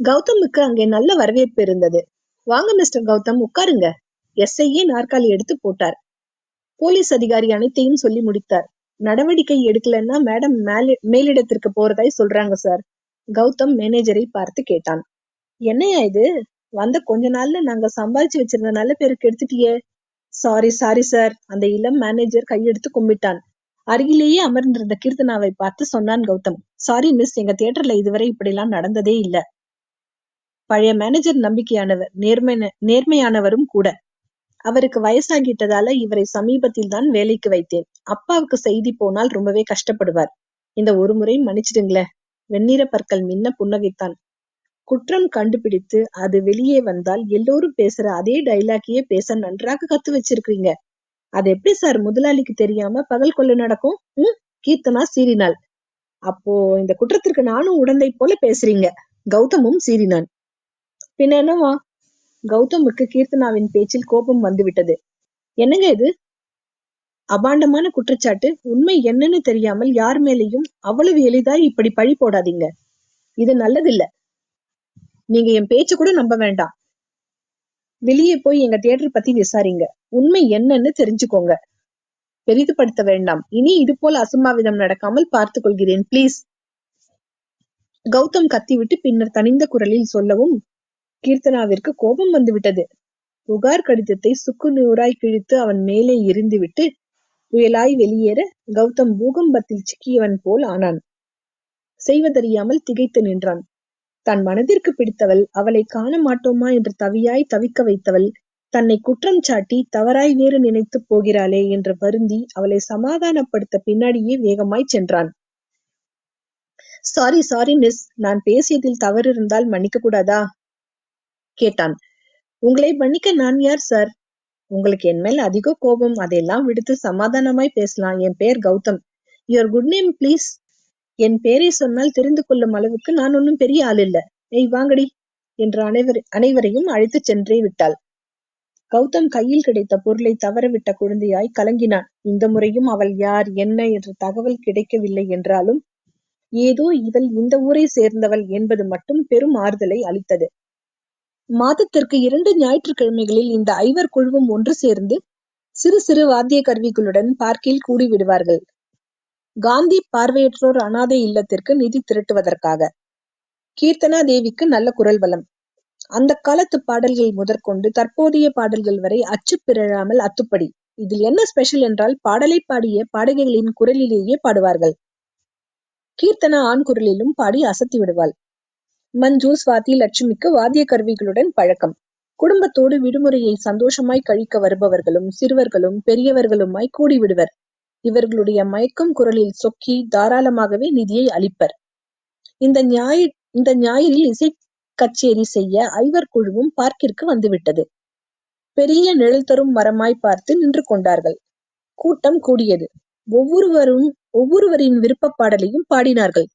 கௌதமுக்கு அங்கே நல்ல வரவேற்பு இருந்தது. வாங்க மிஸ்டர் கௌதம் உட்காருங்க. எஸ்ஐயே நாற்காலி எடுத்து போட்டார். போலீஸ் அதிகாரி அனைத்தையும் சொல்லி முடித்தார். நடவடிக்கை எடுக்கலன்னா மேடம் மேல மேலிடத்திற்கு போறதாய் சொல்றாங்க சார் கௌதம் மேனேஜரை பார்த்து கேட்டான். என்னையா இது? வந்த கொஞ்ச நாள்ல நாங்க சம்பாதிச்சு வச்சிருந்த நல்ல பேருக்கு எடுத்துட்டியே. சாரி சாரி சார் அந்த இளம் மேனேஜர் கையெடுத்து கும்பிட்டான். அருகிலேயே அமர்ந்திருந்த கீர்த்தனாவை பார்த்து சொன்னான் கௌதம். சாரி மிஸ் எங்க தியேட்டர்ல இதுவரை இப்படிலாம் நடந்ததே இல்ல. பழைய மேனேஜர் நம்பிக்கையானவர் நேர்மை நேர்மையானவரும் கூட. அவருக்கு வயசாகிட்டதால இவரை சமீபத்தில் தான் வேலைக்கு வைத்தேன். அப்பாவுக்கு செய்தி போனால் ரொம்பவே கஷ்டப்படுவார். இந்த ஒரு முறை மன்னிச்சிடுங்களேன் வெண்ணிற பற்கள் மின்ன புன்னகைத்தான். குற்றம் கண்டுபிடித்து அது வெளியே வந்தால் எல்லோரும் பேசுற அதே டைலாக்கையே பேச நன்றாக கத்து வச்சிருக்கீங்க அது எப்படி சார் முதலாளிக்கு தெரியாம பகல் கொள்ள நடக்கும்? உம் கீர்த்தனா சீறினாள். அப்போ இந்த குற்றத்திற்கு நானும் உடந்தை போல பேசுறீங்க. கௌதமும் சீறினான். பின்ன என்னவா கௌதமுக்கு கீர்த்தனாவின் பேச்சில் கோபம் வந்துவிட்டது. என்னங்க இது? அபாண்டமான குற்றச்சாட்டு. உண்மை என்னன்னு தெரியாமல் யார் மேலேயும் அவ்வளவு எளிதாய் இப்படி பழி போடாதீங்க. இது நல்லதில்ல. நீங்க என் பேச்சு கூட நம்ப வேண்டாம். வெளியே போய் எங்க தியேட்டர் பத்தி விசாரிங்க. உண்மை என்னன்னு தெரிஞ்சுக்கோங்க. பெரிதுபடுத்த வேண்டாம். இனி இது போல அசம்பாவிதம் நடக்காமல் பார்த்துக் கொள்கிறேன். பிளீஸ் கௌதம் கத்திவிட்டு பின்னர் தனிந்த குரலில் சொல்லவும் கீர்த்தனாவிற்கு கோபம் வந்துவிட்டது. புகார் கடிதத்தை சுக்கு நூறாய் கிழித்து அவன் மேலே எரிந்துவிட்டு புயலாய் வெளியேற கௌதம் பூகம்பத்தில் சிக்கியவன் போல் ஆனான். செய்வதறியாமல் திகைத்து நின்றான். தன் மனதிற்கு பிடித்தவள் அவளை காண மாட்டோமா என்று தவியாய் தவிக்க வைத்தவள் தன்னை குற்றம் சாட்டி தவறாய் வேறு நினைத்து போகிறாளே என்று வருந்தி அவளை சமாதானப்படுத்த பின்னாடியே வேகமாய் சென்றான். சாரி சாரி மிஸ் நான் பேசியதில் தவறு இருந்தால் மன்னிக்க கூடாதா? கேட்டான். உங்களை மன்னிக்க நான் யார் சார் உங்களுக்கு என் மேல் அதிக கோபம். அதையெல்லாம் விடுத்து சமாதானமாய் பேசலாம். என் பெயர் Gautham. Your good name please என் பெயரை சொன்னால் தெரிந்து கொள்ளும் அளவுக்கு நான் ஒன்னும் பெரிய ஆள் இல்ல. ஏய் வாங்கடி. என்று அனைவர் அனைவரையும் அழைத்து சென்றே விட்டாள். கௌதம் கையில் கிடைத்த பொருளை தவறவிட்ட குழந்தையாய் கலங்கினான். இந்த முறையும் அவள் யார் என்ன என்ற தகவல் கிடைக்கவில்லை என்றாலும் ஏதோ இவள் இந்த ஊரை சேர்ந்தவள் என்பது மட்டும் பெரும் ஆறுதலை அளித்தது. மாதத்திற்கு இரண்டு ஞாயிற்றுக்கிழமைகளில் இந்த ஐவர் குழுவும் ஒன்று சேர்ந்து சிறு சிறு வாத்திய கருவிகளுடன் பார்க்கில் கூடி விடுவார்கள் காந்தி பார்வையற்றோர் அனாதை இல்லத்திற்கு நிதி திரட்டுவதற்காக. கீர்த்தனா தேவிக்கு நல்ல குரல் வளம் அந்த காலத்து பாடல்கள் முதற்கொண்டு தற்போதைய பாடல்கள் வரை அச்சு பிறழாமல் அத்துப்படி. இதில் என்ன ஸ்பெஷல் என்றால் பாடலை பாடிய பாடகைகளின் குரலிலேயே பாடுவார்கள். கீர்த்தனா ஆண் குரலிலும் பாடி அசத்தி விடுவாள். மஞ்சு சுவாதி லட்சுமிக்கு வாத்திய கருவிகளுடன் பழக்கம். குடும்பத்தோடு விடுமுறையை சந்தோஷமாய் கழிக்க வருபவர்களும் சிறுவர்களும் பெரியவர்களுமாய் கூடிவிடுவர். இவர்களுடைய மயக்கும் குரலில் சொக்கி தாராளமாகவே நிதியை அளிப்பர். இந்த ஞாயிறு இந்த ஞாயிறில் இசை கச்சேரி செய்ய ஐவர் குழுவும் பார்க்கிற்கு வந்துவிட்டது. பெரிய நிழல் தரும் மரமாய் பார்த்து நின்று கொண்டார்கள். கூட்டம் கூடியது. ஒவ்வொருவரும் ஒவ்வொருவரின் விருப்ப பாடலையும் பாடினார்கள்.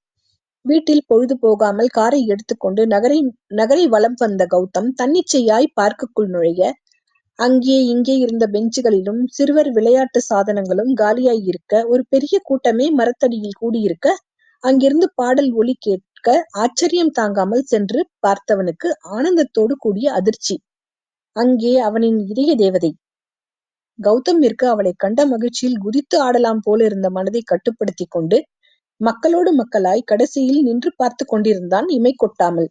வீட்டில் பொழுது போகாமல் காரை எடுத்துக்கொண்டு நகரை நகரை வலம் வந்த கௌதம் தன்னிச்சையாய் பார்க்குக்குள் நுழைய அங்கே இங்கே இருந்த பெஞ்சுகளிலும் சிறுவர் விளையாட்டு சாதனங்களும் காலியாய் இருக்க ஒரு பெரிய கூட்டமே மரத்தடியில் கூடியிருக்க அங்கிருந்து பாடல் ஒலி கேட்க ஆச்சரியம் தாங்காமல் சென்று பார்த்தவனுக்கு ஆனந்தத்தோடு கூடிய அதிர்ச்சி. அங்கே அவனின் இதய தேவதை. கௌதமிற்கு அவளை கண்ட மகிழ்ச்சியில் குதித்து ஆடலாம் போல இருந்த மனதை கட்டுப்படுத்தி கொண்டு மக்களோடு மக்களாய் கடைசியில் நின்று பார்த்து கொண்டிருந்தான் இமை கொட்டாமல்.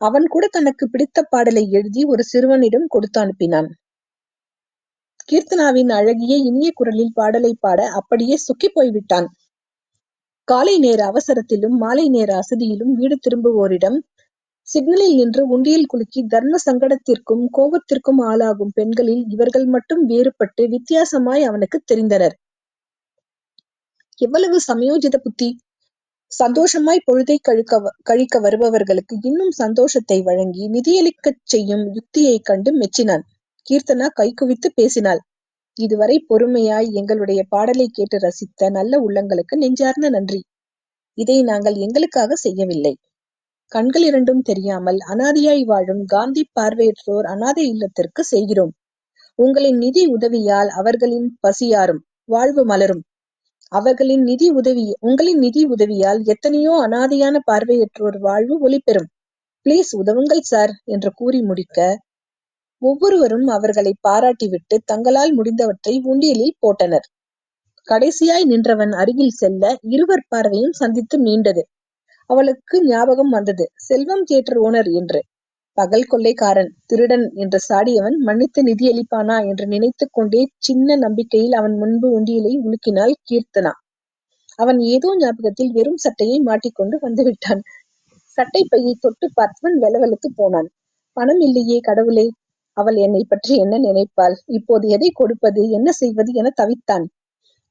அவன் கூட தனக்கு பிடித்த பாடலை எழுதி ஒரு சிறுவனிடம் கொடுத்து அனுப்பினான். கீர்த்தனாவின் அழகிய இனிய குரலில் பாடலை பாட அப்படியே சுக்கி போய்விட்டான் காலை நேர அவசரத்திலும் மாலை நேர அசதியிலும் வீடு திரும்புவோரிடம் சிக்னலில் நின்று உண்டியில் குலுக்கி தர்ம சங்கடத்திற்கும் கோபத்திற்கும் ஆளாகும் பெண்களில் இவர்கள் மட்டும் வேறுபட்டு வித்தியாசமாய் அவனுக்கு தெரிந்தனர். எவ்வளவு சமயோஜித புத்தி சந்தோஷமாய் பொழுதை கழிக்க கழிக்க வருபவர்களுக்கு இன்னும் சந்தோஷத்தை வழங்கி நிதியளிக்கச் செய்யும் யுக்தியைக் கண்டு மெச்சினான். கீர்த்தனா கைகுவித்து பேசினாள். இதுவரை பொறுமையாய் எங்களுடைய பாடலை கேட்டு ரசித்த நல்ல உள்ளங்களுக்கு நெஞ்சார்ந்த நன்றி. இதை நாங்கள் எங்களுக்காக செய்யவில்லை. கண்கள் இரண்டும் தெரியாமல் அனாதையாய் வாழும் காந்தி பார்வையற்றோர் அனாதை இல்லத்திற்கு செய்கிறோம் உங்களின் நிதி உதவியால் அவர்களின் பசியாரும் வாழ்வு மலரும். அவர்களின் நிதி உதவி உங்களின் நிதி உதவியால் எத்தனையோ அனாதையான பார்வையற்றோர் வாழ்வு ஒளிபெறும். பிளீஸ் உதவுங்கள் சார் என்று கூறி முடிக்க ஒவ்வொருவரும் அவர்களை பாராட்டிவிட்டு தங்களால் முடிந்தவற்றை உண்டியலில் போட்டனர். கடைசியாய் நின்றவன் அருகில் செல்ல இருவர் பார்வையும் சந்தித்து மீண்டது. அவளுக்கு ஞாபகம் வந்தது செல்வம் தியேட்டர் ஓனர் என்று. பகல் கொள்ளைக்காரன் திருடன் என்று சாடியவன் மன்னித்து நிதியளிப்பானா என்று நினைத்துக் கொண்டே சின்ன நம்பிக்கையில் அவன் முன்பு உண்டியலை உலுக்கினாள் கீர்த்தனா. அவன் ஏதோ ஞாபகத்தில் வெறும் சட்டையை மாட்டிக்கொண்டு வந்துவிட்டான். சட்டை பையை தொட்டு பார்த்தவன் வெலவெலுத்து போனான். பணம் இல்லையே கடவுளே அவள் என்னை பற்றி என்ன நினைப்பாள்? இப்போது எதை கொடுப்பது என்ன செய்வது என தவித்தான்.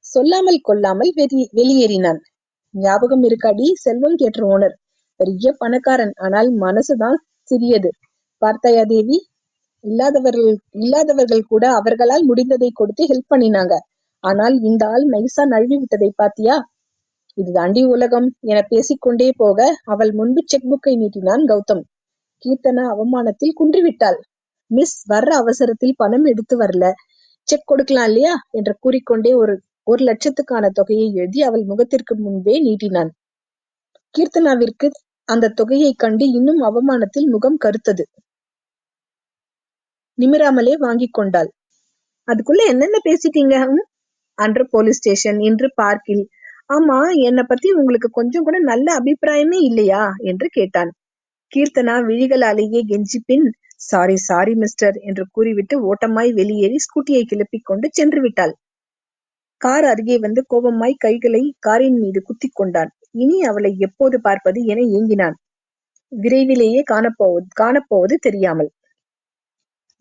சொல்லாமல் கொள்ளாமல் வெளியேறினான். ஞாபகம் இருக்காடி செல்வம்? Theatre owner. பெரிய பணக்காரன் ஆனால் மனசுதான் சிறியது. பார்த்தாயா தேவி இல்லாதவர்கள் இல்லாதவர்கள் கூட அவர்களால் முடிந்ததை கொடுத்து ஹெல்ப் பண்ணினாங்க. ஆனால் இந்த ஆள் நைசா நழுவி விட்டதை பாத்தியா இதுதாண்டி உலகம் என பேசிக்கொண்டே போக அவள் முன்பு செக் புக்கை நீட்டினான் கௌதம். கீர்த்தனா அவமானத்தில் குன்றிவிட்டாள். மிஸ் வர்ற அவசரத்தில் பணம் எடுத்து வரல. செக் கொடுக்கலாம் இல்லையா? என்று கூறிக்கொண்டே ஒரு ஒரு லட்சத்துக்கான தொகையை எழுதி அவள் முகத்திற்கு முன்பே நீட்டினான். கீர்த்தனாவிற்கு அந்த தொகையைக் கண்டு இன்னும் அவமானத்தில் முகம் கருத்தது நிமிராமலே வாங்கிக் கொண்டாள். அதுக்குள்ள என்னென்ன பேசிட்டீங்க? அன்று போலீஸ் ஸ்டேஷன் இன்று பார்க்கில். ஆமா என்ன பத்தி உங்களுக்கு கொஞ்சம் கூட நல்ல அபிப்பிராயமே இல்லையா? என்று கேட்டான். கீர்த்தனா விழிகளாலேயே கெஞ்சி பின் சாரி சாரி மிஸ்டர் என்று கூறிவிட்டு ஓட்டமாய் வெளியேறி ஸ்கூட்டியை கிளப்பிக் கொண்டு சென்று விட்டாள். கார் அருகே வந்து கோபமாய் கைகளை காரின் மீது குத்திக் கொண்டான். இனி அவளை எப்போது பார்ப்பது என ஏங்கினான். விரைவிலேயே காணப்போவது காணப்போவது தெரியாமல்.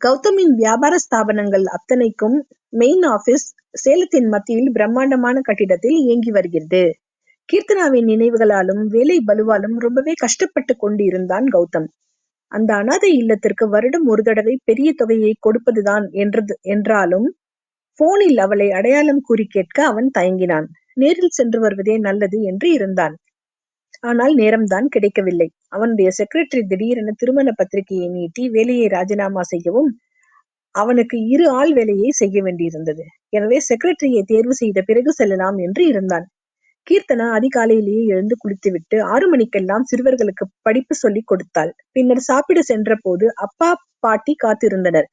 கௌதமின் வியாபார ஸ்தாபனங்கள் அத்தனைக்கும் மெயின் ஆபீஸ் சேலத்தின் மத்தியில் பிரம்மாண்டமான கட்டிடத்தில் இயங்கி வருகிறது. கீர்த்தனாவின் நினைவுகளாலும் வேலை பலுவாலும் ரொம்பவே கஷ்டப்பட்டு கொண்டு இருந்தான் கௌதம். அந்த அனாதை இல்லத்திற்கு வருடம் ஒரு தடவை பெரிய தொகையை கொடுப்பதுதான் என்றது என்றாலும் போனில் அவளை அடையாளம் கூறி கேட்க அவன் தயங்கினான். நேரில் சென்று வருவதே நல்லது என்று இருந்தான். ஆனால் நேரம்தான் கிடைக்கவில்லை. அவனுடைய செக்ரட்டரி திடீரென திருமண பத்திரிகையை நீட்டி வேலையை ராஜினாமா செய்யவும் அவனுக்கு இரு ஆள் வேலையை செய்ய வேண்டியிருந்தது. எனவே செக்ரட்டரியை தேர்வு செய்த பிறகு செல்லலாம் என்று இருந்தான். கீர்த்தனா அதிகாலையிலேயே எழுந்து குளித்துவிட்டு ஆறு மணிக்கெல்லாம் சிறுவர்களுக்கு படிப்பு சொல்லிக் கொடுத்தாள். பின்னர் சாப்பிட சென்ற போது அப்பா பாட்டி காத்திருந்தனர்.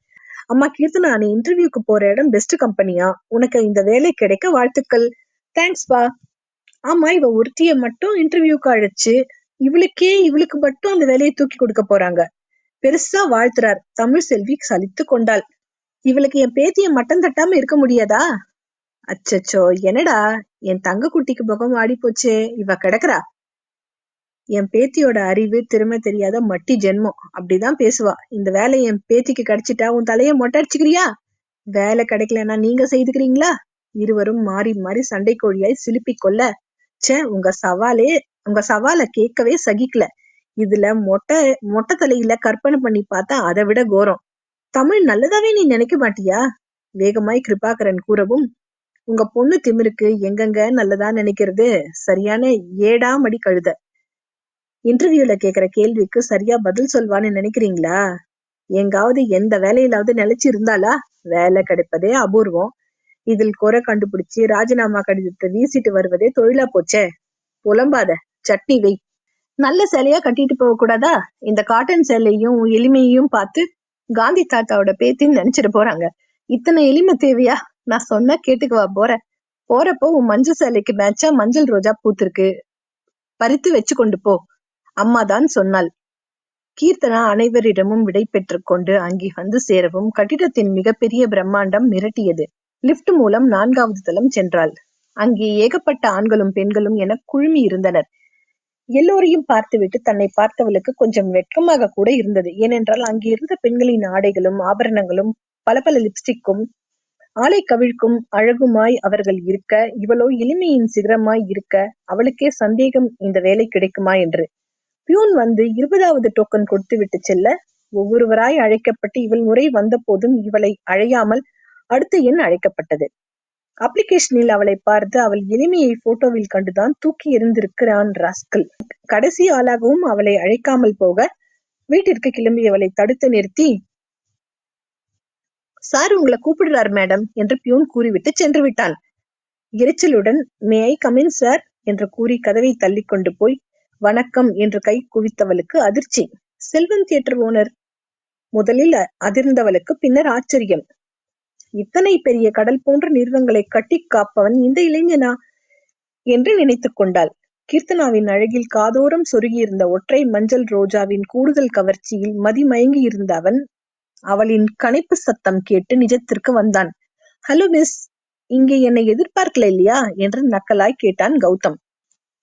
அம்மா கீர்த்தனா நீ இன்டர்வியூக்கு போற இடம் பெஸ்ட் கம்பெனியா உனக்கு இந்த வேலை கிடைக்க வாழ்த்துக்கள். தேங்க்ஸ்பா ஆமா இவ ஒருத்திய மட்டும் இன்டர்வியூக்கு அழைச்சு இவளுக்கே இவளுக்கு மட்டும் அந்த வேலையை தூக்கி கொடுக்க போறாங்க. பெருசா வாழ்த்துறார். தமிழ் செல்வி சலித்து கொண்டாள். இவளுக்கு என் பேத்திய மட்டம் தட்டாம இருக்க முடியாதா? அச்சச்சோ என்னடா? என் தங்க குட்டிக்கு முகம் ஆடி போச்சே இவ கிடக்குறா? என் பேத்தியோட அறிவு திறமை தெரியாத மட்டி ஜென்மம். அப்படிதான் பேசுவா. இந்த வேலை என் பேத்திக்கு கிடைச்சிட்டா உன் தலைய மொட்டை அடிச்சுக்கிறியா? வேலை கிடைக்கலன்னா நீங்க செய்துக்கிறீங்களா? இருவரும் மாறி மாறி சண்டை கோழியாய் சிலுப்பி கொள்ள ச்சே உங்க சவாலே உங்க சவால கேட்கவே சகிக்கல. இதுல மொட்டை மொட்டை தலையில கற்பனை பண்ணி பார்த்தா அதை விட கோரம். தமிழ் நல்லதாவே நீ நினைக்க மாட்டியா? வேகமாய் கிருபாகரன் கூறவும் உங்க பொண்ணு திமிருக்கு எங்கெங்க நல்லதா நினைக்கிறது? சரியான ஏடாமடி கழுத. இன்டர்வியூல கேக்குற கேள்விக்கு சரியா பதில் சொல்வான்னு நினைக்கிறீங்களா? எங்காவது எந்த வேலையிலாவது நிலைச்சு இருந்தாலா? வேலை கிடைப்பதே அபூர்வம். இதில் குறை கண்டுபிடிச்சு ராஜினாமா கடிதத்தை வீசிட்டு வருவதே தொழிலா போச்சே? புலம்பாத சட்னி வை. நல்ல சேலையா கட்டிட்டு போக கூடாதா? இந்த காட்டன் சேலையும் எளிமையும் பார்த்து காந்தி தாத்தாவோட பேத்தின்னு நினைச்சிட்டு போறாங்க. இத்தனை எளிமை தேவையா? நான் சொன்ன கேட்டுக்குவா போற. போறப்போ உன் மஞ்சள் சேலைக்கு மேட்சா மஞ்சள் ரோஜா பூத்திருக்கு. பறித்து வச்சு கொண்டு போ. அம்மா தான் சொன்னாள். கீர்த்தனா அனைவரிடமும் விடை பெற்றுக் கொண்டு அங்கே வந்து சேரவும் கட்டிடத்தின் மிகப்பெரிய பிரம்மாண்டம் மிரட்டியது. லிப்ட் மூலம் நான்காவது தளம் சென்றாள். அங்கே ஏகப்பட்ட ஆண்களும் பெண்களும் என குழுமி இருந்தனர். எல்லோரையும் பார்த்துவிட்டு தன்னை பார்த்தவளுக்கு கொஞ்சம் வெட்கமாக கூட இருந்தது. ஏனென்றால் அங்கே இருந்த பெண்களின் ஆடைகளும் ஆபரணங்களும் பல பல லிப்ஸ்டிக்கும் ஆளை கவிழ்க்கும் அழகுமாய் அவர்கள் இருக்க இவளோ எளிமையின் சிகரமாய் இருக்க அவளுக்கே சந்தேகம் இந்த வேலை கிடைக்குமா என்று. பியூன் வந்து இருபதாவது டோக்கன் கொடுத்து விட்டு செல்ல ஒவ்வொருவராய் அழைக்கப்பட்டு இவள் முறை வந்த போதும் இவளை அழையாமல் அடுத்த எண் அழைக்கப்பட்டது? அப்ளிகேஷனில் அவளை பார்த்து அவள் எளிமையை போட்டோவில் கண்டுதான் தூக்கி எறிந்திருக்கிறான் ராஸ்கல் கடைசி ஆளாகவும் அவளை அழைக்காமல் போக வீட்டிற்கு கிளம்பியவளை தடுத்து நிறுத்தி சார் உங்களை கூப்பிடுறார் மேடம் என்று பியூன் கூறிவிட்டு சென்று விட்டான் எரிச்சலுடன் மே ஐ கமின் சார் என்று கூறி கதவை தள்ளி கொண்டு போய் வணக்கம் என்று கை குவித்தவளுக்கு அதிர்ச்சி. செல்வம் தியேட்டர் ஓனர் முதலில் அதிர்ந்தவளுக்கு பின்னர் ஆச்சரியம். இத்தனை பெரிய கடல் போன்ற நிறுவங்களை கட்டி காப்பவன் இந்த இளைஞனா? என்று நினைத்துக் கொண்டாள். கீர்த்தனாவின் அழகில் காதோரம் சொருகியிருந்த ஒற்றை மஞ்சள் ரோஜாவின் கூடுதல் கவர்ச்சியில் மதிமயங்கி இருந்த அவன் அவளின் கனைப்பு சத்தம் கேட்டு நிஜத்திற்கு வந்தான். ஹலோ மிஸ் இங்கே என்னை எதிர்பார்க்கல இல்லையா? என்று நக்கலாய் கேட்டான் கௌதம்.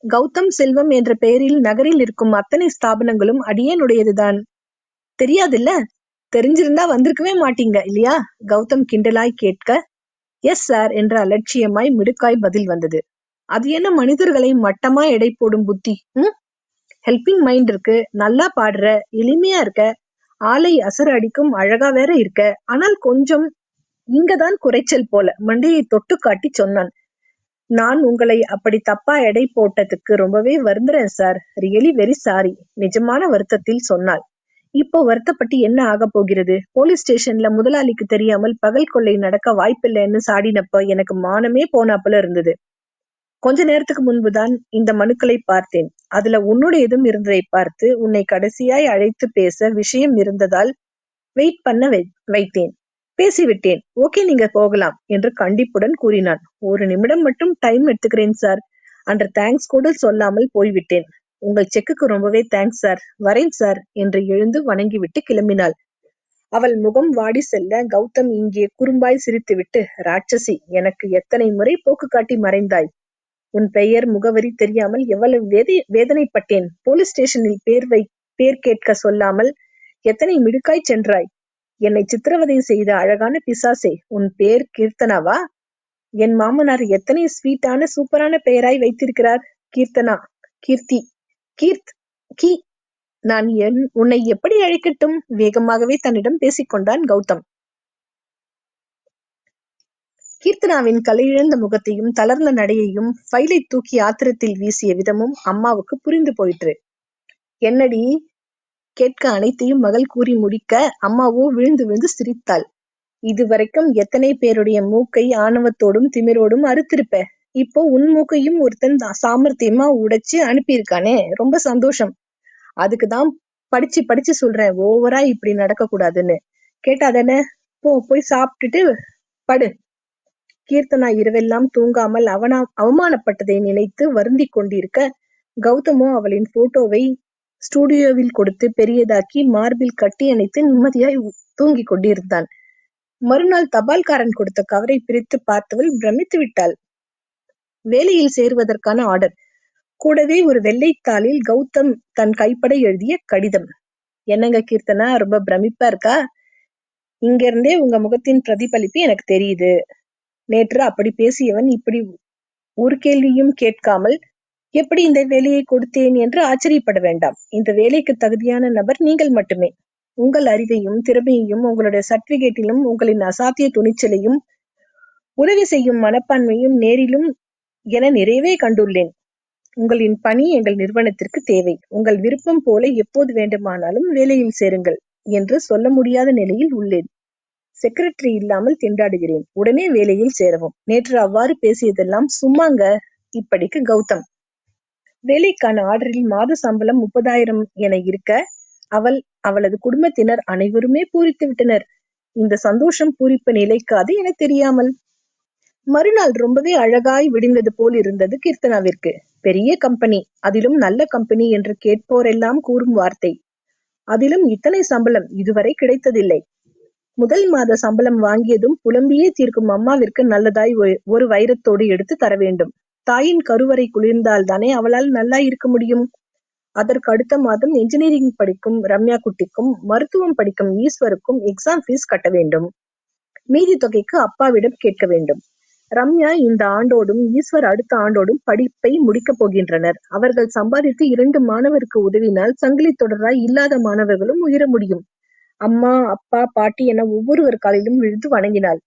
கௌதம் செல்வம் என்ற பெயரில் நகரில் இருக்கும் அத்தனை ஸ்தாபனங்களும் அடியேனுடையதுதான். தெரியாதுல்ல? தெரிஞ்சிருந்தா வந்திருக்கவே மாட்டீங்க இல்லையா? கௌதம் கிண்டலாய் கேட்க எஸ் சார் என்ற அலட்சியமாய் மிடுக்காய் பதில் வந்தது. அது என்ன மனிதர்களை மட்டமா எடை போடும் புத்தி ம்? ஹெல்பிங் மைண்ட் இருக்கு நல்லா பாடுற எளிமையா இருக்க ஆலை அசர் அடிக்கும் அழகா வேற இருக்க. ஆனால் கொஞ்சம் இங்கதான் குறைச்சல் போல மண்டையை தொட்டு காட்டி சொன்னான். நான் உங்களை அப்படி தப்பா எடை போட்டதுக்கு ரொம்பவே வருந்துறேன் சார் ரியலி வெரி சாரி நிஜமான வருத்தத்தில் சொன்னாள். இப்போ வருத்தப்பட்டு என்ன ஆக போகிறது? போலீஸ் ஸ்டேஷன்ல முதலாளிக்கு தெரியாமல் பகல் கொள்ளை நடக்க வாய்ப்பில்லைன்னு சாடினப்ப எனக்கு மானமே போனாப்புல இருந்தது. கொஞ்ச நேரத்துக்கு முன்புதான் இந்த மனுக்களை பார்த்தேன். அதுல உன்னுடையதும் இருந்ததை பார்த்து உன்னை கடைசியாய் அழைத்து பேச விஷயம் இருந்ததால் வெயிட் பண்ண வைத்தேன். பேசிவிட்டேன். ஓகே நீங்க போகலாம் என்று கண்டிப்புடன் கூறினான். ஒரு நிமிடம் மட்டும் டைம் எடுத்துக்கிறேன் சார். அன்று தேங்க்ஸ் கூட சொல்லாமல் போய்விட்டேன். உங்கள் செக்குக்கு ரொம்பவே தேங்க்ஸ் சார் வரேன் சார் என்று எழுந்து வணங்கிவிட்டு கிளம்பினாள். அவள் முகம் வாடி செல்ல கௌதம் இங்கே குறும்பாய் சிரித்துவிட்டு ராட்சசி எனக்கு எத்தனை முறை போக்கு காட்டி மறைந்தாய்? உன் பெயர் முகவரி தெரியாமல் எவ்வளவு வேதை வேதனைப்பட்டேன். போலீஸ் ஸ்டேஷனில் பேர் வை பேர் கேட்க சொல்லாமல் எத்தனை மிடுக்காய் சென்றாய்? என்னை சித்திரவதை செய்த அழகான பிசாசே உன் பேர் கீர்த்தனாவா? என் மாமனார் எத்தனை ஸ்வீட்டான சூப்பரான பெயராய் வைத்திருக்கிறார் கீர்த்தனா கீர்த்தி. கீர்த் கீ நான் என் உன்னை எப்படி அழைக்கட்டும்? வேகமாகவே தன்னிடம் பேசிக்கொண்டான் கௌதம். கீர்த்தனாவின் கலையிழந்த முகத்தையும் தளர்ந்த நடையையும் ஃபைலை தூக்கி ஆத்திரத்தில் வீசிய விதமும் அம்மாவுக்கு புரிந்து போயிற்று. என்னடி? கேட்க அனைத்தையும் மகள் கூறி முடிக்க அம்மாவோ விழுந்து விழுந்து சிரித்தாள். இதுவரைக்கும் எத்தனை பேருடைய மூக்கை ஆணவத்தோடும் திமிரோடும் அறுத்திருப்ப? இப்போ உன் மூக்கையும் ஒருத்தன் சாமர்த்தியமா உடைச்சு அனுப்பியிருக்கானே. ரொம்ப சந்தோஷம். அதுக்குதான் படிச்சு படிச்சு சொல்றேன். ஓவரா இப்படி நடக்க கூடாதுன்னு கேட்டாதானே போ போய் சாப்பிட்டுட்டு படு. கீர்த்தனா இரவெல்லாம் தூங்காமல் அவனா அவமானப்பட்டதை நினைத்து வருந்தி கொண்டிருக்க கௌதமோ அவளின் போட்டோவை ஸ்டூடியோவில் கொடுத்து பெரியதாக்கி மார்பில் கட்டி அணைத்து நிம்மதியாய் தூங்கிக் கொண்டிருந்தான். மறுநாள் தபால்காரன் கொடுத்த கவரை பிரித்து பார்த்தவள் பிரமித்து விட்டாள். வேலையில் சேருவதற்கான ஆர்டர் கூடவே ஒரு வெள்ளைத்தாளில் கௌதம் தன் கைப்பட எழுதிய கடிதம். என்னங்க கீர்த்தனா ரொம்ப பிரமிப்பா இருக்கா? இங்க இருந்தே உங்க முகத்தின் பிரதிபலிப்பு எனக்கு தெரியுது. நேற்று அப்படி பேசியவன் இப்படி ஒரு கேள்வியும் கேட்காமல் எப்படி இந்த வேலையை கொடுத்தேன் என்று ஆச்சரியப்பட வேண்டாம். இந்த வேலைக்கு தகுதியான நபர் நீங்கள் மட்டுமே. உங்கள் அறிவையும் திறமையையும் உங்களுடைய சர்டிபிகேட்டிலும் உங்களின் அசாத்திய துணிச்சலையும் உதவி செய்யும் மனப்பான்மையும் நேரிலும் என நிறைவே கண்டுள்ளேன். உங்களின் பணி எங்கள் நிறுவனத்திற்கு தேவை. உங்கள் விருப்பம் போல எப்போது வேண்டுமானாலும் வேலையில் சேருங்கள் என்று சொல்ல முடியாத நிலையில் உள்ளேன். செக்ரட்டரி இல்லாமல் திண்டாடுகிறேன். உடனே வேலையில் சேரவும். நேற்று அவ்வாறு பேசியதெல்லாம் சும்மாங்க. இப்படிக்கு கௌதம். வேலைக்கான ஆர்டரில் மாத சம்பளம் முப்பதாயிரம் என இருக்க அவள் அவளது குடும்பத்தினர் அனைவருமே பூரித்து விட்டனர். இந்த சந்தோஷம் பூரிப்பு நிலைக்காது என தெரியாமல். மறுநாள் ரொம்பவே அழகாய் விடிந்தது போல் இருந்தது கீர்த்தனாவிற்கு. பெரிய கம்பெனி அதிலும் நல்ல கம்பெனி என்று கேட்போரெல்லாம் கூறும் வார்த்தை. அதிலும் இத்தனை சம்பளம் இதுவரை கிடைத்ததில்லை. முதல் மாத சம்பளம் வாங்கியதும் புலம்பியே தீர்க்கும் அம்மாவிற்கு நல்லதாய் ஒரு வைரத்தோடு எடுத்து தர வேண்டும். தாயின் கருவறை குளிர்ந்தால் தானே அவளால் நல்லா இருக்க முடியும்? அதற்கு அடுத்த மாதம் என்ஜினியரிங் படிக்கும் ரம்யா குட்டிக்கும் மருத்துவம் படிக்கும் ஈஸ்வருக்கும் எக்ஸாம் ஃபீஸ் கட்ட வேண்டும். மீதி தொகைக்கு அப்பாவிடம் கேட்க வேண்டும். ரம்யா இந்த ஆண்டோடும் ஈஸ்வர் அடுத்த ஆண்டோடும் படிப்பை முடிக்கப் போகின்றனர். அவர்கள் சம்பாதித்து இரண்டு மாணவருக்கு உதவினால் சங்கிலி தொடராய் இல்லாத மாணவர்களும் உயர முடியும். அம்மா அப்பா பாட்டி என ஒவ்வொருவர் காலிலும் விழுந்து வணங்கினாள்.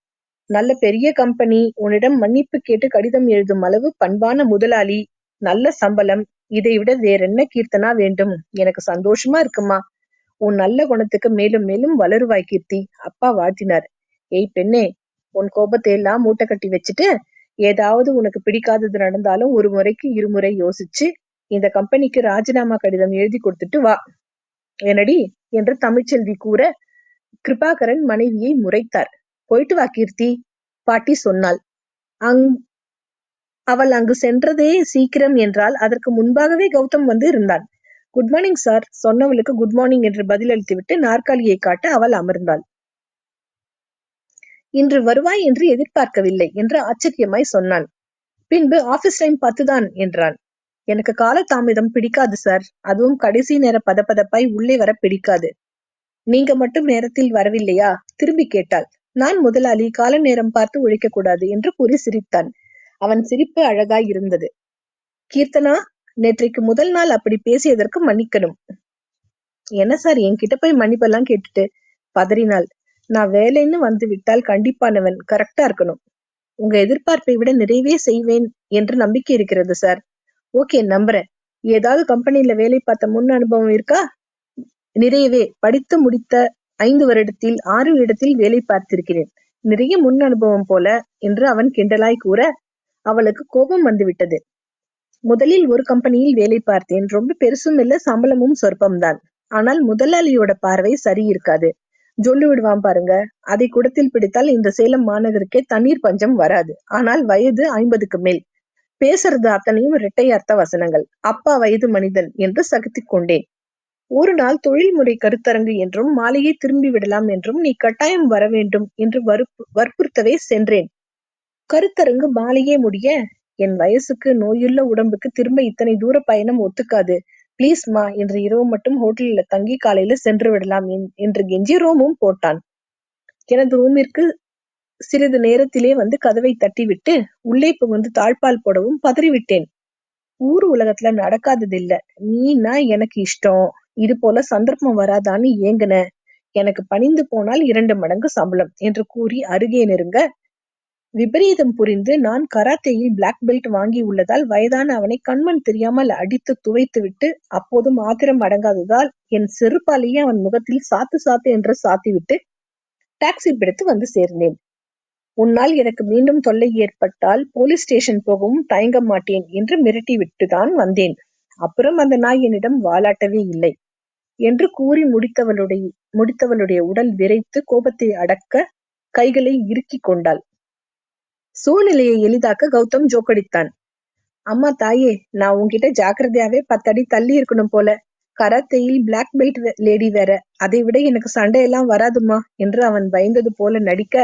நல்ல பெரிய கம்பெனி உன்னிடம் மன்னிப்பு கேட்டு கடிதம் எழுதும் அளவு பண்பான முதலாளி நல்ல சம்பளம் இதை விட வேறென்ன கீர்த்தனா வேண்டும்? எனக்கு சந்தோஷமா இருக்குமா? உன் நல்ல குணத்துக்கு மேலும் மேலும் வளருவாய் கீர்த்தி அப்பா வாழ்த்தினார். ஏய் பெண்ணே உன் கோபத்தை எல்லாம் மூட்டை கட்டி வச்சுட்டு ஏதாவது உனக்கு பிடிக்காதது நடந்தாலும் ஒரு முறைக்கு இருமுறை யோசிச்சு இந்த கம்பெனிக்கு ராஜினாமா கடிதம் எழுதி கொடுத்துட்டு வா. என்னடி? என்று தமிழ்ச்செல்வி கூற கிருபாகரன் மனைவியை முறைத்தார். போயிட்டு வா கீர்த்தி பாட்டி சொன்னாள். அங் அவள் அங்கு சென்றதே சீக்கிரம் என்றால் அதற்கு முன்பாகவே கௌதம் வந்து இருந்தான். குட் மார்னிங் சார் சொன்னவளுக்கு குட் மார்னிங் என்று பதிலளித்துவிட்டு நாற்காலியை காட்ட அவள் அமர்ந்தாள். இன்று வருவாய் என்று எதிர்பார்க்கவில்லை என்று ஆச்சரியமாய் சொன்னான். பின்பு ஆபீஸ் டைம் பத்துதான் என்றான். எனக்கு கால தாமதம் பிடிக்காது சார் அதுவும் கடைசி நேர பதப்பதப்பாய் உள்ளே வர பிடிக்காது. நீங்க மட்டும் நேரத்தில் வரவில்லையா? திரும்பி கேட்டாள். நான் முதலாளி கால நேரம் பார்த்து உழைக்க கூடாது என்று கூறி சிரித்தான். அவன் சிரிப்பு அழகாய் இருந்தது. கீர்த்தனா நேற்றைக்கு முதல் நாள் அப்படி பேசியதற்கு மன்னிக்கணும். என்ன சார் என்கிட்ட போய் மன்னிப்பெல்லாம் கேட்டுட்டு பதறினாள். நான் வேலைன்னு வந்து விட்டால் கண்டிப்பானவன் கரெக்டா இருக்கணும். உங்க எதிர்பார்ப்பை விட நிறைவே செய்வேன் என்று நம்பிக்கை இருக்கிறது சார் ஓகே நம்புறேன். ஏதாவது கம்பெனில வேலை பார்த்த முன் அனுபவம் இருக்கா? நிறையவே. படித்து முடித்த ஐந்து வருடத்தில் ஆறு இடத்தில் வேலை பார்த்திருக்கிறேன். நிறைய முன் அனுபவம் போல என்று அவன் கிண்டலாய் கூற அவளுக்கு கோபம் வந்துவிட்டது. முதலில் ஒரு கம்பெனியில் வேலை பார்த்தேன். ரொம்ப பெருசும் இல்ல சம்பளமும் சொற்பம்தான். ஆனால் முதலாளியோட பார்வை சரி இருக்காது. ஜொல்லு விடுவான் பாருங்க. அதை குடத்தில் பிடித்தால் இந்த சேலம் மாநகருக்கே தண்ணீர் பஞ்சம் வராது. ஆனால் வயது ஐம்பதுக்கு மேல். பேசுறது அத்தனையும் இரட்டை அர்த்த வசனங்கள். அப்பா வயது மனிதன் என்று சகித்துக் கொண்டேன். ஒரு நாள் தொழில்முறை கருத்தரங்கு என்றும் மாலையை திரும்பி விடலாம் என்றும் நீ கட்டாயம் வர வேண்டும் என்று வற்பு வற்புறுத்தவே சென்றேன். கருத்தரங்கு மாலையே முடிய என் வயசுக்கு நோயுள்ள உடம்புக்கு திரும்ப இத்தனை தூர பயணம் ஒத்துக்காது. பிளீஸ் மா இன்று இரவு மட்டும் ஹோட்டலில் தங்கி காலையில சென்று விடலாம் என்று கெஞ்சி ரூமும் போட்டான். எனது ரூமிற்கு சிறிது நேரத்திலே வந்து கதவை தட்டிவிட்டு உள்ளே புகுந்து தாழ்பால் போடவும் பதறிவிட்டேன். ஊர் உலகத்துல நடக்காததில்ல. நீனா எனக்கு இஷ்டம். இது போல சந்தர்ப்பம் வராதான்னு ஏங்குனேன் எனக்கு பணிந்து போனால் இரண்டு மடங்கு சம்பளம் என்று கூறி அருகே நெருங்க விபரீதம் புரிந்து நான் கராத்தேயில் பிளாக் பெல்ட் வாங்கி உள்ளதால் வயதான அவனை கண்மண் தெரியாமல் அடித்து துவைத்துவிட்டு அப்போதும் ஆத்திரம் அடங்காததால் என் செருப்பாலேயே அவன் முகத்தில் சாத்து சாத்து என்று சாத்திவிட்டு டாக்ஸி பிடித்து வந்து சேர்ந்தேன். உன்னால் எனக்கு மீண்டும் தொல்லை ஏற்பட்டால் போலீஸ் ஸ்டேஷன் போகவும் தயங்க மாட்டேன் என்று மிரட்டி விட்டுதான் வந்தேன். அப்புறம் அந்த நாய் என்னிடம் வாலாட்டவே இல்லை என்று கூறி முடித்தவளுடைய முடித்தவளுடைய உடல் விரைத்து கோபத்தை அடக்க கைகளை இறுக்கிக் கொண்டாள். சூழ்நிலையை எளிதாக்க கௌதம் ஜோக்கடித்தான். அம்மா தாயே நான் உன்கிட்ட ஜாக்கிரதையாவே பத்தடி தள்ளி இருக்கணும் போல. கராத்தேயில் பிளாக் பெல்ட் லேடி வேற. அதை விட எனக்கு சண்டையெல்லாம் வராதுமா என்று அவன் பயந்தது போல நடிக்க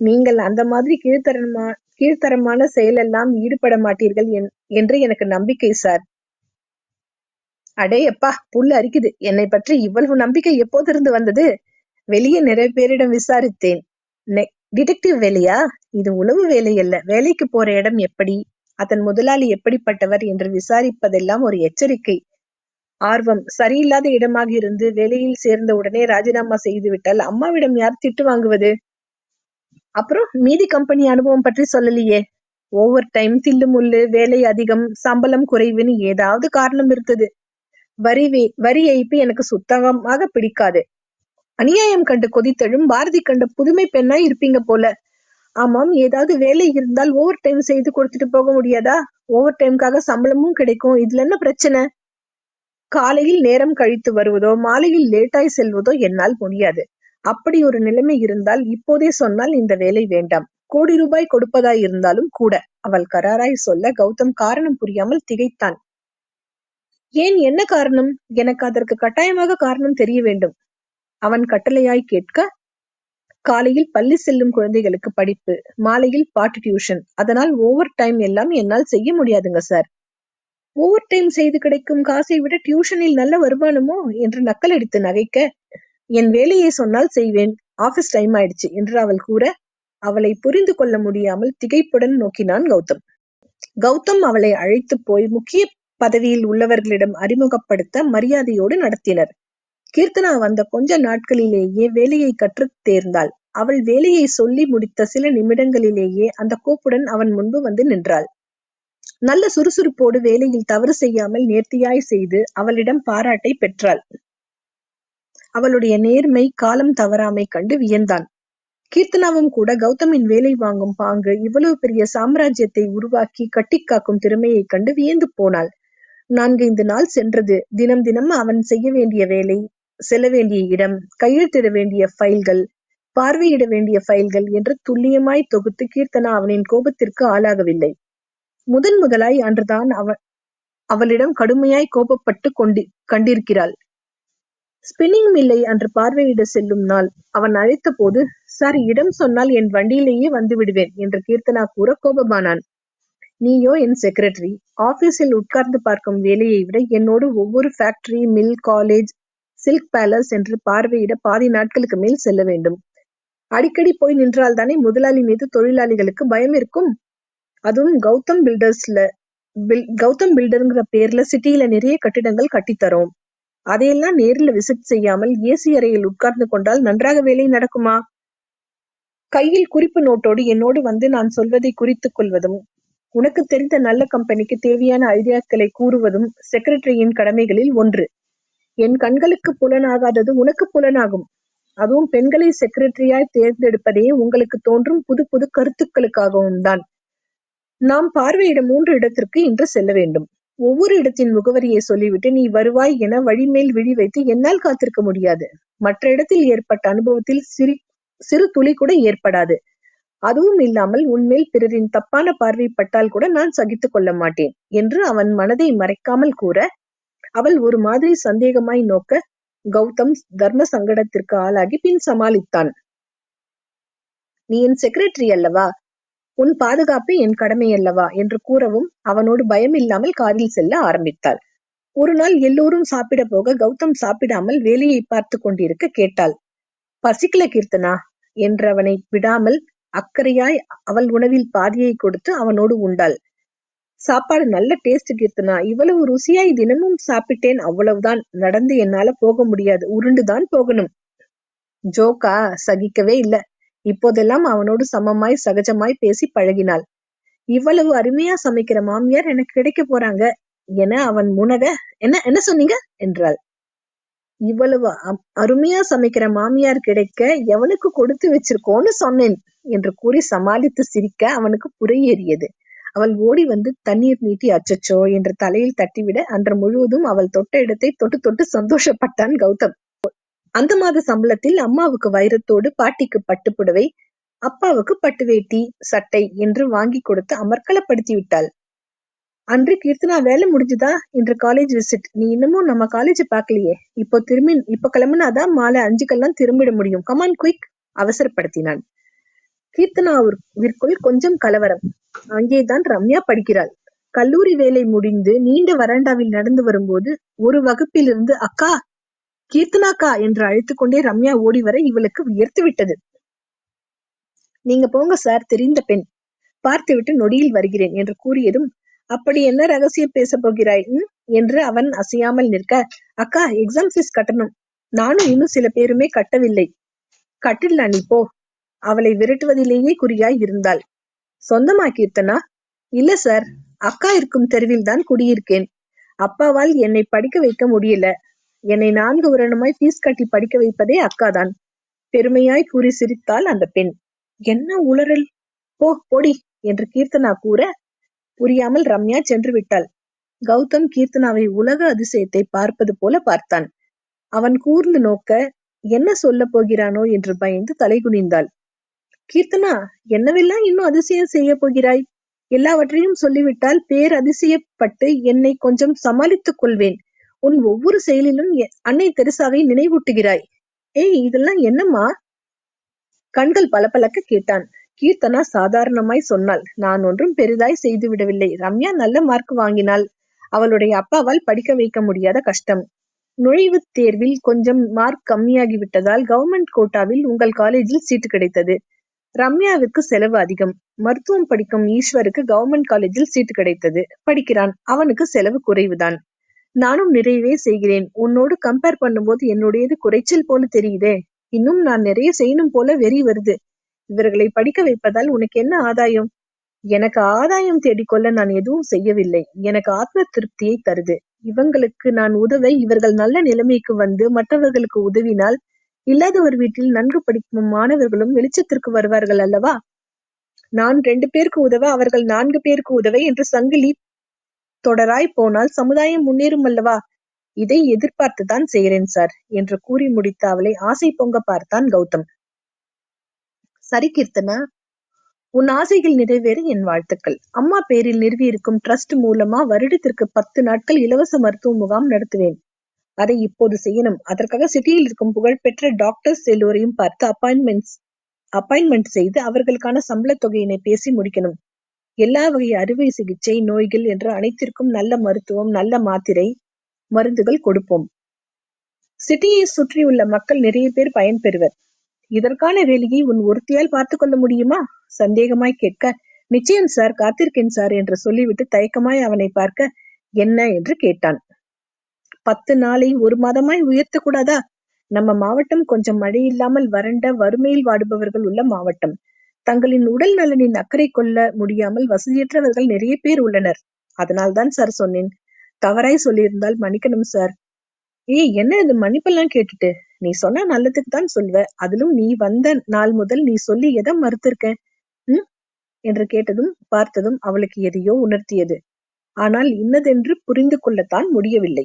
நீங்கள் அந்த மாதிரி கீழ்த்தரமா கீழ்த்தரமான செயலெல்லாம் ஈடுபட மாட்டீர்கள் என்று எனக்கு நம்பிக்கை சார் அடே அப்பா புல் அரிக்குது. என்னை பற்றி இவ்வளவு நம்பிக்கை எப்போதிருந்து வந்தது? வெளியே நிறைய பேரிடம் விசாரித்தேன். டிடெக்டிவ் வேலையா? இது உளவு வேலை அல்ல. வேலைக்கு போற இடம் எப்படி? அதன் முதலாளி எப்படிப்பட்டவர் என்று விசாரிப்பதெல்லாம் ஒரு எச்சரிக்கை. ஆர்வம். சரியில்லாத இடமாக இருந்து வேலையில் சேர்ந்த உடனே ராஜினாமா செய்து விட்டால் அம்மாவிடம் யார் திட்டு வாங்குவது? அப்புறம் மீதி கம்பெனி அனுபவம் பற்றி சொல்லலையே. ஓவர் டைம் தில்லு முள்ளு வேலை அதிகம் சம்பளம் குறைவுன்னு ஏதாவது காரணம் இருந்தது. வரி வரி ஏய்ப்பு எனக்கு சுத்தமாக பிடிக்காது. அநியாயம் கண்டு கொதித்தெழும் பாரதி கண்ட புதுமை பெண்ணா இருப்பீங்க போல. ஆமாம் ஏதாவது வேலை இருந்தால் ஓவர் டைம் செய்து கொடுத்துட்டு போக முடியாதா? ஓவர் டைம்காக சம்பளமும் கிடைக்கும். இதுல என்ன பிரச்சனை? காலையில் நேரம் கழித்து வருவதோ மாலையில் லேட்டாய் செல்வதோ என்னால் முடியாது. அப்படி ஒரு நிலைமை இருந்தால் இப்போதே சொன்னால் இந்த வேலை வேண்டாம். கோடி ரூபாய் கொடுப்பதாய் இருந்தாலும் கூட அவள் கராராய் சொல்ல கௌதம் காரணம் புரியாமல் திகைத்தான். ஏன் என்ன காரணம்? எனக்கு அதற்கு கட்டாயமாக காரணம் தெரிய வேண்டும். அவன் கட்டளையாய் கேட்க காலையில் பள்ளி செல்லும் குழந்தைகளுக்கு படிப்பு மாலையில் பாட்டு டியூஷன் அதனால் ஓவர் டைம் எல்லாம் என்னால் செய்ய முடியாதுங்க சார் ஓவர் டைம் செய்து கிடைக்கும் காசை விட டியூஷனில் நல்ல வருமானமோ? என்று நக்கல் நகைக்க என் வேலையை சொன்னால் செய்வேன். ஆபீஸ் டைம் ஆயிடுச்சு என்று அவள் கூற அவளை புரிந்து கொள்ள முடியாமல் திகைப்புடன் நோக்கினான் கௌதம். கௌதம் அவளை அழைத்து போய் முக்கிய பதவியில் உள்ளவர்களிடம் அறிமுகப்படுத்த மரியாதையோடு நடத்தினர். கீர்த்தனா வந்த கொஞ்ச நாட்களிலேயே வேலையை கற்று தேர்ந்தாள். அவள் வேலையை சொல்லி முடித்த சில நிமிடங்களிலேயே அந்த கோப்புடன் அவன் முன்பு வந்து நின்றாள். நல்ல சுறுசுறுப்போடு வேலையில் தவறு செய்யாமல் நேர்த்தியாய் செய்து அவளிடம் பாராட்டை பெற்றாள். அவளுடைய நேர்மை காலம் தவறாமை கண்டு வியந்தான். கீர்த்தனாவும் கூட கௌதமின் வேலை வாங்கும் பாங்கு இவ்வளவு பெரிய சாம்ராஜ்யத்தை உருவாக்கி கட்டிக்காக்கும் திறமையைக் கண்டு வியந்து போனாள். நான்கைந்து நாள் சென்றது. தினம் தினம் அவன் செய்ய வேண்டிய வேலை செல்ல வேண்டிய இடம் கையெழுத்திட வேண்டிய ஃபைல்கள் பார்வையிட வேண்டிய ஃபைல்கள் என்று துல்லியமாய் தொகுத்து கீர்த்தனா அவனின் கோபத்திற்கு ஆளாகவில்லை. முதன் முதலாய் அன்றுதான் அவ அவளிடம் கடுமையாய் கோபப்பட்டு கொண்டு கண்டிருக்கிறாள். ஸ்பின்னிங் மில்லை அன்று பார்வையிட செல்லும் நாள் அவன் அழைத்த போது சார் இடம் சொன்னால் என் வண்டியிலேயே வந்து விடுவேன் என்று கீர்த்தனா கூற கோபமானான். நீயோ என் செக்ரட்டரி ஆபீஸில் உட்கார்ந்து பார்க்கும் வேலையை விட என்னோடு ஒவ்வொரு factory mill college silk palace என்று பார்வையிட பாதி நாட்களுக்கு மேல் செல்ல வேண்டும். அடிக்கடி போய் நின்றால்தானே முதலாளி மீது தொழிலாளிகளுக்கு பயம் இருக்கும்? அதுவும் கௌதம் பில்டர்ஸ்ல பில் கௌதம் பில்டருங்கிற பேர்ல சிட்டியில நிறைய கட்டிடங்கள் கட்டித்தரோம் அதையெல்லாம் நேரில் விசிட் செய்யாமல் ஏசி அறையில் உட்கார்ந்து கொண்டால் நன்றாக வேலை நடக்குமா? கையில் குறிப்பு நோட்டோடு என்னோடு வந்து நான் சொல்வதை குறித்துக் கொள்வதும் உனக்கு தெரிந்த நல்ல கம்பெனிக்கு தேவையான ஐடியாக்களை கூறுவதும் செக்ரட்டரியின் கடமைகளில் ஒன்று. என் கண்களுக்கு புலனாகாதது உனக்கு புலனாகும். அதுவும் பெண்களை செக்ரட்டரியாய் தேர்ந்தெடுப்பதே உங்களுக்கு தோன்றும் புது புது கருத்துக்களுக்காகவும் தான். நாம் பார்வையிட மூன்று இடத்திற்கு இன்று செல்ல வேண்டும். ஒவ்வொரு இடத்தின் முகவரியை சொல்லிவிட்டு நீ வருவாய் என வழிமேல் விழி வைத்து என்னால் காத்திருக்க முடியாது. மற்ற இடத்தில் ஏற்பட்ட அனுபவத்தில் சிறு சிறு துளி கூட ஏற்படாது. அதுவும் இல்லாமல் உன்மேல் பிறரின் தப்பான பார்வை பட்டால் கூட நான் சகித்துக் கொள்ள மாட்டேன் என்று அவன் மனதை மறைக்காமல் கூற அவள் ஒரு மாதிரி சந்தேகமாய் நோக்க கௌதம் தர்ம சங்கடத்திற்கு ஆளாகி பின் சமாளித்தான். நீ என் செக்ரட்டரி அல்லவா? உன் பாதுகாப்பு என் கடமை அல்லவா? என்று கூறவும் அவனோடு பயம் இல்லாமல் காரில் செல்ல ஆரம்பித்தாள். ஒரு நாள் எல்லோரும் சாப்பிட போக கௌதம் சாப்பிடாமல் வேலையை பார்த்து கொண்டிருக்க கேட்டாள். பசிக்கல கீர்த்தனா? என்றவனை விடாமல் அக்கறையாய் அவள் உணவில் பாதியை கொடுத்து அவனோடு உண்டாள். சாப்பாடு நல்ல டேஸ்ட் கீர்த்தனா இவ்வளவு ருசியாய் தினமும் சாப்பிட்டேன் அவ்வளவுதான். நடந்து என்னால போக முடியாது. உருண்டுதான் போகணும். ஜோக்கா சகிக்கவே இல்ல. இப்போதெல்லாம் அவனோடு சமமாய் சகஜமாய் பேசி பழகினாள். இவ்வளவு அருமையா சமைக்கிற மாமியார் எனக்கு கிடைக்க போறாங்க என அவன் முனக என்ன என்ன சொன்னீங்க? என்றாள். இவ்வளவு அருமையா சமைக்கிற மாமியார் கிடைக்க எவனுக்கு கொடுத்து வச்சிருக்கோன்னு சொன்னேன் என்று கூறி சமாளித்து சிரிக்க அவனுக்கு புறையேறியது. அவள் ஓடி வந்து தண்ணீர் நீட்டி அச்சச்சோ என்று தலையில் தட்டிவிட அன்று முழுவதும் அவள் தொட்ட இடத்தை தொட்டு தொட்டு சந்தோஷப்பட்டான் கௌதம். அந்த மாத சம்பளத்தில் அம்மாவுக்கு வைரத்தோடு பாட்டிக்கு பட்டுப்புடவை அப்பாவுக்கு பட்டு வேட்டி சட்டை என்று வாங்கி கொடுத்து அமர்க்கலப்படுத்தி விட்டாள். அன்று கீர்த்தனா வேலை முடிஞ்சுதா? இன்று காலேஜ் விசிட் நீ இன்னமும் நம்ம காலேஜ் பார்க்கலையே. இப்போ திரும்பி இப்ப கிளம்புனாதான் மாலை அஞ்சுக்கெல்லாம் திரும்பிட முடியும். Come on quick அவசரப்படுத்தினான். கீர்த்தனாவிற்குள் கொஞ்சம் கலவரம். அங்கேதான் ரம்யா படிக்கிறாள். கல்லூரி வேலை முடிந்து நீண்ட வராண்டாவில் நடந்து வரும்போது ஒரு வகுப்பிலிருந்து அக்கா கீர்த்தனாக்கா என்று அழைத்துக் கொண்டே ரம்யா ஓடி வர இவளுக்கு வியர்த்து விட்டது. நீங்க போங்க சார் தெரிந்த பெண். பார்த்துவிட்டு நொடியில் வருகிறேன் என்று கூறியதும் அப்படி என்ன ரகசியம் பேச போகிறாய் என்று அவன் அசையாமல் நிற்க அக்கா எக்ஸாம் ஃபீஸ் கட்டணும். நானும் இன்னும் சில பேருமே கட்டவில்லை. கட்டிடலாம் நீ போ அவளை விரட்டுவதிலேயே குறியாய் இருந்தாள். சொந்தமா கீர்த்தனா இல்ல சார் அக்கா இருக்கும் தெருவில் தான் குடியிருக்கேன். அப்பாவால் என்னை படிக்க வைக்க முடியல. என்னை நான்கு வருடமாய் பீஸ் கட்டி படிக்க வைப்பதே அக்காதான். பெருமையாய் கூறி சிரித்தாள் அந்த பெண். என்ன உளறல்? போ பொடி என்று கீர்த்தனா கூற புரியாமல் ரம்யா சென்று விட்டாள். கௌதம் கீர்த்தனாவை உலக அதிசயத்தை பார்ப்பது போல பார்த்தான். அவன் கூர்ந்து நோக்க என்ன சொல்ல போகிறானோ என்று பயந்து தலைகுனிந்தாள். கீர்த்தனா என்னவெல்லாம் இன்னும் அதிசயம் செய்ய போகிறாய்? எல்லாவற்றையும் சொல்லிவிட்டால் பேர் அதிசயப்பட்டு என்னை கொஞ்சம் சமாளித்துக் கொள்வேன். உன் ஒவ்வொரு செயலிலும் அன்னை தெரசாவை நினைவூட்டுகிறாய். ஏய் இதெல்லாம் என்னம்மா? கண்கள் பளபளக்க கேட்டான். கீர்த்தனா சாதாரணமாய் சொன்னாள். நான் ஒன்றும் பெரிதாய் செய்து விடவில்லை ரம்யா நல்ல மார்க் வாங்கினாள். அவளுடைய அப்பாவால் படிக்க வைக்க முடியாத கஷ்டம். நுழைவுத் தேர்வில் கொஞ்சம் மார்க் கம்மியாகி விட்டதால் கவர்மெண்ட் கோட்டாவில் உங்கள் காலேஜில் சீட்டு கிடைத்தது. ரம்யாவுக்கு செலவு அதிகம். மருத்துவம் படிக்கும் ஈஸ்வருக்கு கவர்மெண்ட் காலேஜில் சீட்டு கிடைத்தது. படிக்கிறான். அவனுக்கு செலவு குறைவுதான். நானும் நிறையவே செய்கிறேன். உன்னோடு கம்பேர் பண்ணும்போது என்னுடையது குறைச்சல் போல தெரியுதே. இன்னும் நான் நிறைய செய்யணும் போல வெறி வருது. இவர்களை படிக்க வைப்பதால் உனக்கு என்ன ஆதாயம்? எனக்கு ஆதாயம் தேடிக்கொள்ள நான் எதுவும் செய்யவில்லை. எனக்கு ஆத்ம திருப்தியை தருது. இவங்களுக்கு நான் உதவ இவர்கள் நல்ல நிலைமைக்கு வந்து மற்றவர்களுக்கு உதவினால் இல்லாதவர் வீட்டில் நன்கு படிக்கும் மாணவர்களும் வெளிச்சத்திற்கு வருவார்கள் அல்லவா? நான் ரெண்டு பேருக்கு உதவ அவர்கள் நான்கு பேருக்கு உதவ என்று சங்கிலி தொடராய் போனால் சமுதாயம் முன்னேறும் அல்லவா? இதை எதிர்பார்த்துதான் செய்கிறேன் சார் என்று கூறி முடித்த அவளை ஆசை பொங்க பார்த்தான் கௌதம். சரி கீர்த்தனா உன் ஆசைகள் நிறைவேற என் வாழ்த்துக்கள். அம்மா பேரில் நிறுவியிருக்கும் ட்ரஸ்ட் மூலமா வருடத்திற்கு பத்து நாட்கள் இலவச மருத்துவ முகாம் நடத்துவேன். அதை இப்போது செய்யணும். அதற்காக சிட்டியில் இருக்கும் புகழ்பெற்ற டாக்டர்ஸ் எல்லோரையும் பார்த்து அப்பாயின்மெண்ட்ஸ் அப்பாயின்மெண்ட் செய்து அவர்களுக்கான சம்பள தொகையினை பேசி முடிக்கணும். எல்லா வகை அறுவை சிகிச்சை நோய்கள் என்று அனைத்திற்கும் நல்ல மருத்துவம் நல்ல மாத்திரை மருந்துகள் கொடுப்போம். சிட்டியை சுற்றியுள்ள மக்கள் நிறைய பேர் பயன்பெறுவர். இதற்கான வேலையை உன் ஒருத்தியால் பார்த்து கொள்ள முடியுமா? சந்தேகமாய் கேட்க நிச்சயம் சார் காத்திருக்கேன் சார் என்று சொல்லிவிட்டு தயக்கமாய் அவனை பார்க்க என்ன என்று கேட்டான். பத்து நாளை ஒரு மாதமாய் உயர்த்த கூடாதா நம்ம மாவட்டம் கொஞ்சம் மழை இல்லாமல் வறண்ட வறுமையில் வாடுபவர்கள் உள்ள மாவட்டம். தங்களின் உடல் நலனின் அக்கறை கொள்ள முடியாமல் வசதியற்றவர்கள் நிறைய பேர் உள்ளனர். அதனால்தான் சார் சொன்னேன். தவறாய் சொல்லியிருந்தால் மன்னிக்கணும் சார். ஏய் என்ன இது மன்னிப்பெல்லாம் கேட்டுட்டு? நீ சொன்னா நல்லதுக்கு தான் சொல்வ அதிலும் நீ வந்த நாள் முதல் நீ சொல்லி எதை மறுத்திருக்க? ம்? என்று கேட்டதும் பார்த்ததும் அவளுக்கு எதையோ உணர்த்தியது. ஆனால் இன்னதென்று புரிந்து கொள்ளத்தான் முடியவில்லை.